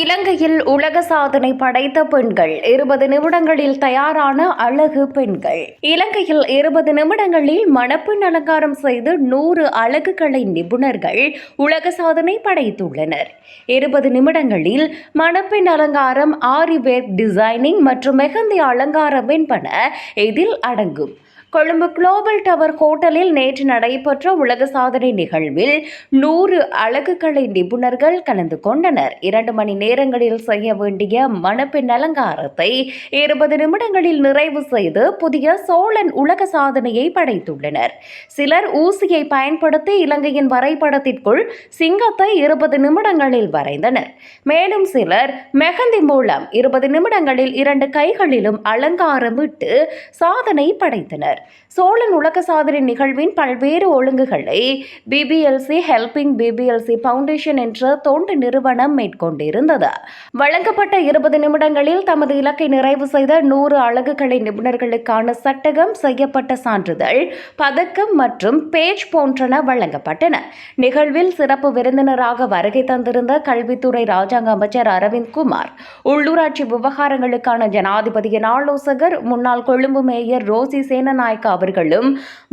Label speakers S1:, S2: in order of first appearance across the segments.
S1: இலங்கையில் உலக சாதனை படைத்த பெண்கள் இருபது நிமிடங்களில் தயாரான அழகு பெண்கள். இலங்கையில் இருபது நிமிடங்களில் மணப்பெண் அலங்காரம் செய்து நூறு அழகு கலை நிபுணர்கள் உலக சாதனை படைத்துள்ளனர். இருபது நிமிடங்களில் மணப்பெண் அலங்காரம் ஆரி டிசைனிங் மற்றும் மெஹந்தி அலங்காரம் என்பன இதில் அடங்கும். கொழும்பு குளோபல் டவர் ஹோட்டலில் நேற்று நடைபெற்ற உலக சாதனை நிகழ்வில் நூறு அழகுக்கலை நிபுணர்கள் கலந்து கொண்டனர். இரண்டு மணி நேரங்களில் செய்ய வேண்டிய மணப்பெண் அலங்காரத்தை இருபது நிமிடங்களில் நிறைவு செய்து புதிய சோழன் உலக சாதனையை படைத்துள்ளனர். சிலர் ஊசியை பயன்படுத்தி இலங்கையின் வரைபடத்திற்குள் சிங்கத்தை இருபது நிமிடங்களில் வரைந்தனர். மேலும் சிலர் மெஹந்தி மூலம் இருபது நிமிடங்களில் இரண்டு கைகளிலும் அலங்காரமிட்டு சாதனை படைத்தனர். சோழன் உலக சாதனை நிகழ்வின் பல்வேறு ஒழுங்குகளை பிபிஎல்சி ஹெல்பிங் பிபிஎல்சி பவுண்டேஷன் என்ற தொண்டு நிறுவனம் மேற்கொண்டிருந்தது. வழங்கப்பட்ட இருபது நிமிடங்களில் தமது இலக்கை நிறைவு செய்த நூறு அழகுகளை நிபுணர்களுக்கான சட்டகம் செய்யப்பட்ட சான்றிதழ் பதக்கம் மற்றும் பேஜ் போன்றன வழங்கப்பட்டன. நிகழ்வில் சிறப்பு விருந்தினராக வருகை தந்திருந்த கல்வித்துறை ராஜாங்க அமைச்சர் அரவிந்த் குமார் உள்ளூராட்சி விவகாரங்களுக்கான ஜனாதிபதியின் ஆலோசகர் முன்னாள் கொழும்பு மேயர் ரோசி நாயக்க அவர்களும்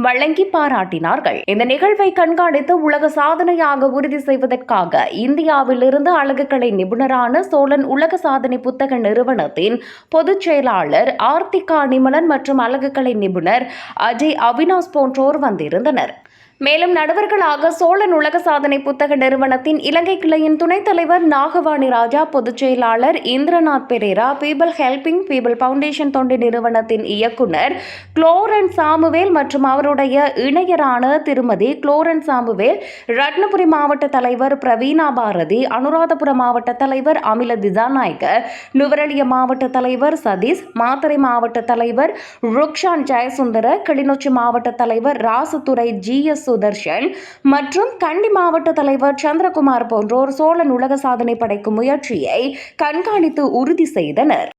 S1: வழங்கி பாராட்டினார்கள். இந்த நிகழ்வை கண்காணித்து உலக சாதனையாக உறுதி செய்வதற்காக இந்தியாவிலிருந்து அழகுக்கலை நிபுணரான சோழன் உலக சாதனை புத்தக நிறுவனத்தின் பொதுச் செயலாளர் ஆர்த்திகா நிமலன் மற்றும் அழகுக்கலை நிபுணர் அஜய் அவினாஷ் போன்றோர் வந்திருந்தனர். மேலும் நடுவர்களாக சோழன் உலக சாதனை புத்தக நிறுவனத்தின் இலங்கை கிளையின் துணைத் தலைவர் நாகவாணி ராஜா பொதுச் செயலாளர் Indranath Perera people helping people foundation தொண்டு நிறுவனத்தின் இயக்குனர் குளோரன் சாமுவேல் மற்றும் அவருடைய இணையரான திருமதி குளோரன் சாமுவேல் ரத்னபுரி மாவட்ட தலைவர் பிரவீனா பாரதி அனுராதபுரம் மாவட்ட தலைவர் அமில திசாநாயக்க நுவரலிய மாவட்ட தலைவர் சதீஷ் மாத்தறை மாவட்ட தலைவர் ருக்ஷான் ஜெயசுந்தர கிளிநொச்சி மாவட்ட தலைவர் ராசுத்துறை ஜி எஸ் சுதர்ஷன் மற்றும் கண்டி மாவட்ட தலைவர் சந்திரகுமார் போன்றோர் சோழன் உலக சாதனை படைக்கும் முயற்சியை கண்காணித்து உறுதி செய்தனர்.